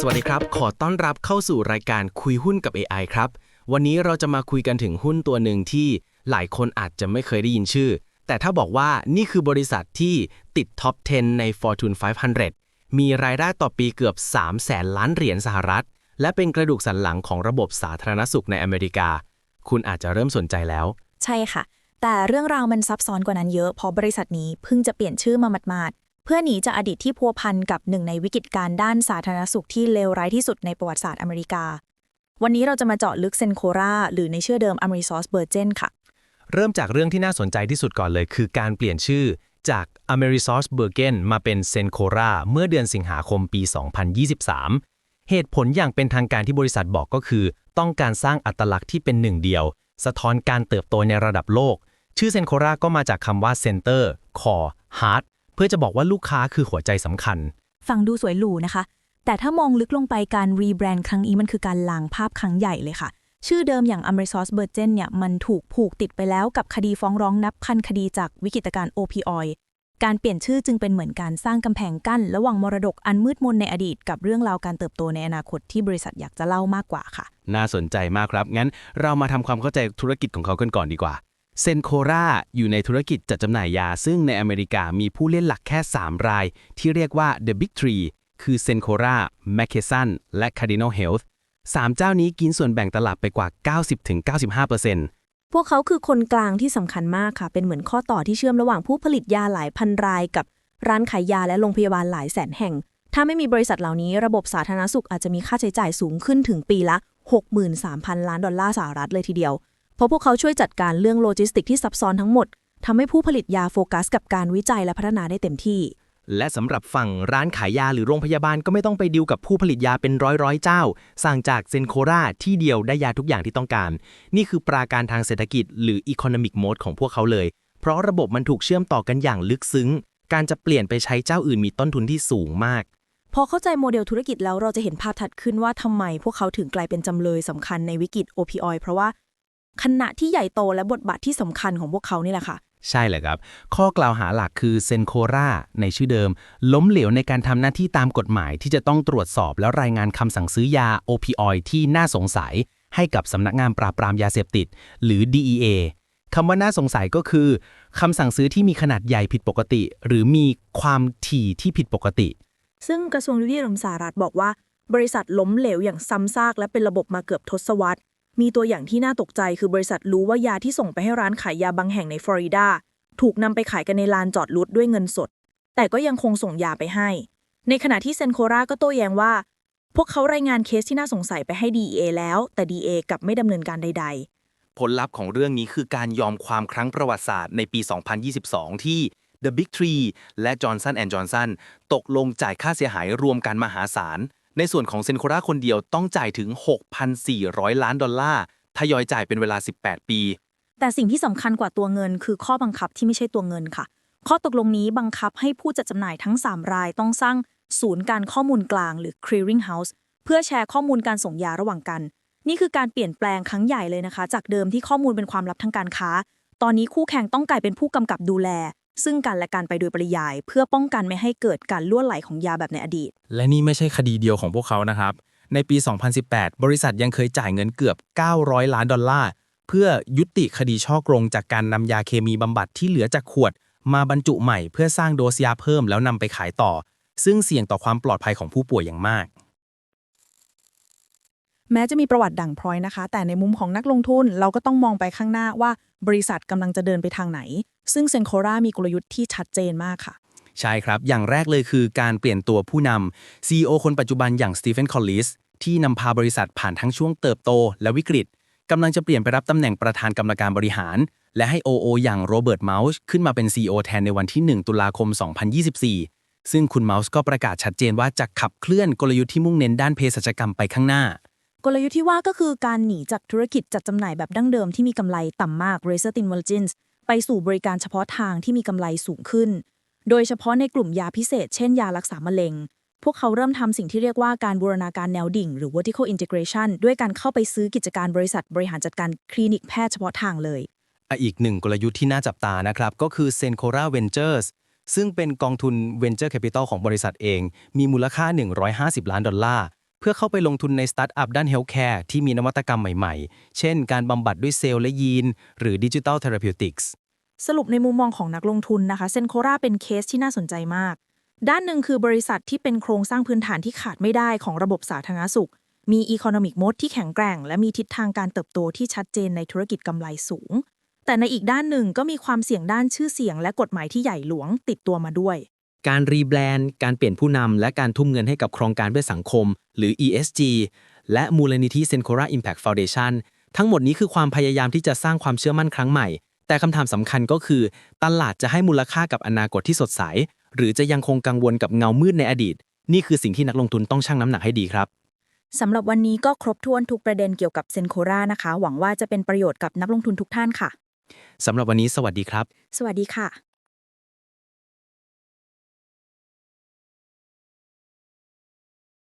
สวัสดีครับ ขอต้อนรับเข้าสู่รายการคุยหุ้นกับ AI ครับ วันนี้เราจะมาคุยกันถึงหุ้นตัวหนึ่งที่หลายคนอาจจะไม่เคยได้ยินชื่อ แต่ถ้าบอกว่านี่คือบริษัทที่ติดท็อป 10 ใน Fortune 500 มีรายได้ต่อปีเกือบ3แสนล้านเหรียญสหรัฐ และเป็นกระดูกสันหลังของระบบสาธารณสุขในอเมริกา คุณอาจจะเริ่มสนใจแล้ว ใช่ค่ะ แต่เรื่องราวมันซับซ้อนกว่านั้นเยอะเพราะบริษัทนี้เพิ่งจะเปลี่ยนชื่อมาหมาดๆ พื่อหนีจากอดีตที่พัวพันกับหนึ่งในวิกฤตการณ์ด้านสาธารณสุขที่เลวร้ายที่สุดในประวัติศาสตร์อเมริกา วันนี้เราจะมาเจาะลึกเซนโคราหรือในชื่อเดิม a m e r i s o u r c e b u r g e n ค่ะ เริ่มจากเรื่องที่น่าสนใจที่สุดก่อนเลย คือการเปลี่ยนชื่อจาก Amerisource b e r g e n มาเป็น Sencora เมื่อเดือนสิงหาคมปี 2023 เหตุผลอย่างเป็นทางการที่บริษัทบอกก็คือ ต้องการสร้างอัตลักษณ์ที่เป็นหนึ่งเดียว สะท้อนการเติบโตในระดับโลก ชื่อ Sencora ก็มาจากคำว่า Center Core Heart พื่อจะบอกว่าลูกค้าคือหัวใจสำคัญ ฟังดูสวยหรูนะคะ แต่ถ้ามองลึกลงไปการรีแบรนด์ครั้งนี้มันคือการล้างภาพครั้งใหญ่เลยค่ะ ชื่อเดิมอย่าง a m e r i s o u r c e b u r g e n เนี่ยมันถูกผูกติดไปแล้วกับคดีฟ้องร้องนับพันคดีจากวิกฤตการณ์ OPOI การเปลี่ยนชื่อจึงเป็นเหมือนการสร้างกำแพงกั้น ระหว่างมรดกอันมืดมนในอดีต กับเรื่องราวการเติบโตในอนาคตที่บริษัทอยากจะเล่ามากกว่าค่ะ น่าสนใจมากครับ งั้นเรามาทำความเข้าใจธุรกิจของเขากันก่อนดีกว่า เซนโคราอยู่ในธุรกิจจัดจำหน่ายยา ซึ่งในอเมริกามีผู้เล่นหลักแค่ 3 ราย ที่เรียกว่า The Big Three คือเซนโครา m c k e s o n และ Cardinal Health สามเจ้านี้กินส่วนแบ่งตลาดไปกว่า 90-95%พวกเขาคือคนกลางที่สำคัญมากค่ะ เป็นเหมือนข้อต่อที่เชื่อมระหว่างผู้ผลิตยาหลายพันรายกับร้านขายยาและโรงพยาบาลหลายแสนแห่ง ถ้าไม่มีบริษัทเหล่านี้ระบบสาธารณสุขอาจจะมีค่าใช้จ่ายสูงขึ้นถึงปีละ 63,000 ล้านดอลลาร์สหรัฐเลยทีเดียว เพราะพวกเขาช่วยจัดการเรื่องโลจิสติกที่ซับซ้อนทั้งหมดทำให้ผู้ผลิตยาโฟกัสกับการวิจัยและพัฒนาได้เต็มที่ และสำหรับฝั่งร้านขายยาหรือโรงพยาบาลก็ไม่ต้องไปดิวกับผู้ผลิตยาเป็นร้อยร้อยๆเจ้า สั่งจากเซนโคราที่เดียวได้ยาทุกอย่างที่ต้องการ นี่คือปราการทางเศรษฐกิจหรือ Economic Mode ของพวกเขาเลย เพราะระบบมันถูกเชื่อมต่อกันอย่างลึกซึ้ง การจะเปลี่ยนไปใช้เจ้าอื่นมีต้นทุนที่สูงมาก พอเข้าใจโมเดลธุรกิจแล้วเราจะเห็นภาพถัดขึ้นว่าทำไมพวกเขาถึงกลายเป็นจำเลยสำคัญในวิกฤต OPOI เพราะว่า ขณะที่ใหญ่โตและบทบาทที่สำคัญของพวกเขานี่แหละค่ะ ใช่เลยครับ ข้อกล่าวหาหลักคือเซนโคราในชื่อเดิม ล้มเหลวในการทำหน้าที่ตามกฎหมายที่จะต้องตรวจสอบแล้วรายงานคำสั่งซื้อยา OPOI ที่น่าสงสัย ให้กับสำนักงานปราบปรามยาเสพติด หรือ DEA คำว่าน่าสงสัยก็คือคำสั่งซื้อที่มีขนาดใหญ่ผิดปกติ หรือมีความถี่ที่ผิดปกติ ซึ่งกระทรวงยุติธรรมสหรัฐบอกว่า บริษัทล้มเหลวอย่างซ้ำซากและเป็นระบบมาเกือบทศวรรษ มีตัวอย่างที่น่าตกใจคือบริษัทรู้ว่ายาที่ส่งไปให้ร้านขายยาบางแห่งในฟลอริดา ถูกนำไปขายกันในลานจอดรถด้วยเงินสด แต่ก็ยังคงส่งยาไปให้ ในขณะที่เซนโคราก็โต้แย้งว่า พวกเขารายงานเคสที่น่าสงสัยไปให้ DEA แล้ว แต่ DEA กลับไม่ดำเนินการใด ๆผลลัพธ์ของเรื่องนี้คือการยอมความครั้งประวัติศาสตร์ในปี 2022 ที่ The Big Three และ Johnson Johnson ตกลงจ่ายค่าเสียหายรวมกันมหาศาล ในส่วนของเซนโคราคนเดียวต้องจ่ายถึง 6,400 ล้านดอลลาร์ทยอยจ่ายเป็นเวลา 18 ปี แต่สิ่งที่สำคัญกว่าตัวเงิน คือข้อบังคับที่ไม่ใช่ตัวเงินค่ะ ข้อตกลงนี้บังคับให้ผู้จัดจำหน่ายทั้ง 3 รายต้องสร้างศูนย์การข้อมูลกลางหรือ clearing house เพื่อแชร์ข้อมูลการส่งยาระหว่างกัน นี่คือการเปลี่ยนแปลงครั้งใหญ่เลยนะคะ จากเดิมที่ข้อมูลเป็นความลับทางการค้า ตอนนี้คู่แข่งต้องกลายเป็นผู้กำกับดูแล ซึ่งกันและกันไปโดยปริยาย เพื่อป้องกันไม่ให้เกิดการล่วไหลของยาแบบในอดีต และนี่ไม่ใช่คดีเดียวของพวกเขานะครับ ในปี 2018 บริษัทยังเคยจ่ายเงินเกือบ 900 ล้านดอลลาร์ เพื่อยุติคดีช่อโกงจากการนำยาเคมีบำบัดที่เหลือจากขวด มาบรรจุใหม่เพื่อสร้างโดสยาเพิ่มแล้วนำไปขายต่อ ซึ่งเสี่ยงต่อความปลอดภัยของผู้ป่วยอย่างมากแม้จะมีประวัติด่างพร้อยนะคะ แต่ในมุมของนักลงทุนเราก็ต้องมองไปข้างหน้าว่าบริษัทกำลังจะเดินไปทางไหน ซึ่งเซนโครามีกลยุทธ์ที่ชัดเจนมากค่ะ ใช่ครับ อย่างแรกเลยคือการเปลี่ยนตัวผู้นำ CEO คนปัจจุบันอย่างสตีเฟนคอลลิสที่นำพาบริษัทผ่านทั้งช่วงเติบโตและวิกฤตกำลังจะเปลี่ยนไปรับตำแหน่งประธานกรรมการบริหาร และให้ OO อย่างโรเบิร์ตเมาส์ขึ้นมาเป็น CEO แทนในวันที่ 1 ตุลาคม 2024 ซึ่งคุณเมาส์ก็ประกาศชัดเจนว่าจะขับเคลื่อนกลยุทธ์ที่มุ่งเน้นด้านเภสัชกรรมไปข้างหน้ากลยุทธ์ที่ว่าก็คือการหนีจากธุรกิจจัดจำหน่ายแบบดั้งเดิมที่มีกำไรต่ำมาก Razor Thin Margins ไปสู่บริการเฉพาะทางที่มีกำไรสูงขึ้น โดยเฉพาะในกลุ่มยาพิเศษ เช่นยารักษามะเร็ง พวกเขาเริ่มทำสิ่งที่เรียกว่าการบูรณาการแนวดิ่ง หรือ vertical integration ด้วยการเข้าไปซื้อกิจการบริษัทบริหารจัดการคลินิกแพทย์เฉพาะทางเลย อีกหนึ่งกลยุทธ์ที่น่าจับตานะครับ ก็คือ Sencora Ventures ซึ่งเป็นกองทุน Venture Capital ของบริษัทเอง มีมูลค่า 150 ล้านดอลลาร์ เพื่อเข้าไปลงทุนในสตาร์ทอัพด้านเฮลท์แคร์ที่มีนวัตกรรมใหม่ๆ เช่น การบำบัดด้วยเซลล์และยีน หรือดิจิ t a ลเทอราพิวติกส์สรุปในมุมมองของนักลงทุนนะคะ เซนโคราเป็นเคสที่น่าสนใจมาก ด้านหนึ่งคือบริษัทที่เป็นโครงสร้างพื้นฐานที่ขาดไม่ได้ของระบบสาธารณสุข มีอีโคโนมิกมดที่แข็งแกร่ง และมีทิศทางการเติบโตที่ชัดเจนในธุรกิจกำไรสูง แต่ในอีกด้านหนึ่งก็มีความเสี่ยงด้านชื่อเสียง และกฎหมายที่ใหญ่หลวงติดตัวมาด้วย การรีแบรนด์ การเปลี่ยนผู้นำ และการทุ่มเงินให้กับโครงการเพื่อสังคม หรือ ESG และมูลนิธิ Sencora Impact Foundation ทั้งหมดนี้คือความพยายามที่จะสร้างความเชื่อมั่นครั้งใหม่ แต่คำถามสำคัญก็คือ ตลาดจะให้มูลค่ากับอนาคตที่สดใส หรือจะยังคงกังวลกับเงามืดในอดีต นี่คือสิ่งที่นักลงทุนต้องชั่งน้ำหนักให้ดีครับสำหรับวันนี้ก็ครบถ้วนทุกประเด็นเกี่ยวกับเซนโครานะคะ หวังว่าจะเป็นประโยชน์กับนักลงทุนทุกท่านค่ะสำหรับวันนี้สวัสดีครับ สวัสดีค่ะ